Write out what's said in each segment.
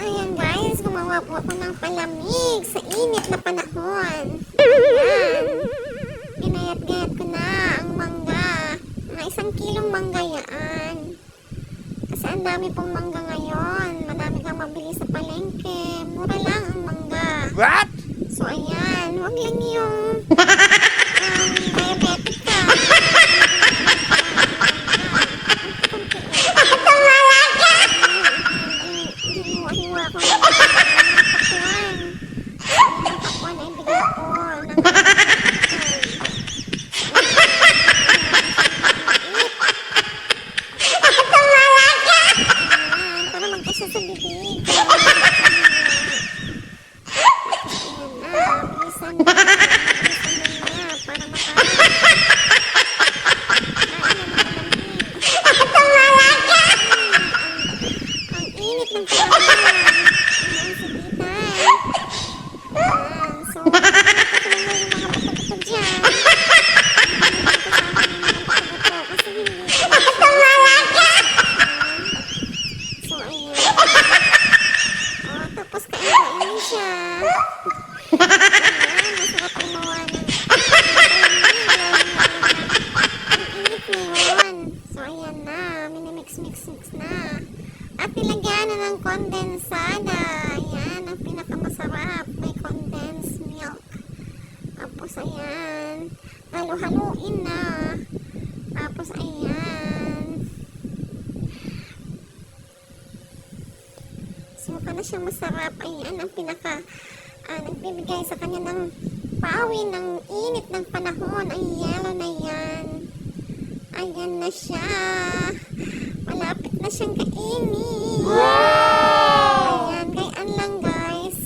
Ayan guys, gumawa po ako ng palamig sa init na panahon. Ayan. Ginayat-gayat ko na ang mangga. Mga isang kilong mangga yan. Kasi ang dami pong mangga ngayon. Madami kang mabili sa palengke. Mura lang ang mangga. What? Hiwa-hiwa ko ng takwan. Ang takwan ay bigay ko ng Ayan, para magkasya sa bibig. Ayan na, bilisan na. Bilisan na na, para maka... Ang init ng panahon. Ayan, sabitan. Ayan, so, nakakatuloy na yung mga bato-bato dyan. Kasi hindi. So, ayan. Oh, tapos kain-kain siya. Ayan, masarap gumawa ng ang init ngayon. So, ayan na. Minimix-mix-mix na. At nilagyan na ng kondensada. Ayan, ang pinakamasarap. May condensed milk. Tapos, ayan. Halo-haluin na. Tapos, ayan. Suka na siyang masarap. Ayan, ang pinaka ah, nagbibigay sa kanya ng pawi ng init ng panahon. Ay, yellow na yan. Ayan na siya. Malapit na siyang kainin. Ayan, gayaan lang guys.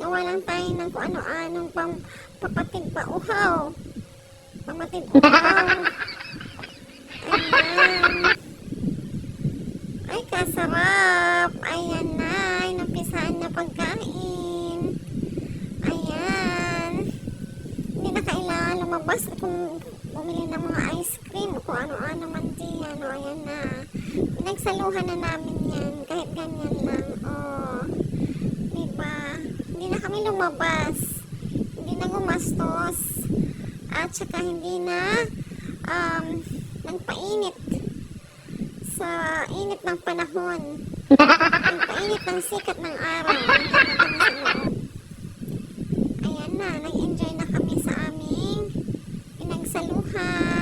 Gawa lang tayo ng kung ano-anong pang papatid pa uhaw. Pamatid uhaw. Ayan. Ay, kasarap. Ayan na. Inumpisahan na pagkain. Ayan. Hindi na lumabas kung bumili ng mga ice cream o kung ano-ano man diyan. O, ayan na. Pinagsaluhan na namin yan. Kahit ganyan lang. O. Diba? Hindi na kami lumabas. Hindi na gumastos. At saka hindi na um, nagpainit sa init ng panahon. Ang painit ng sikat ng araw. Ayan na, nag-enjoy na kami pinagsaluhan. Ayan. Ah, tuwang-tuwa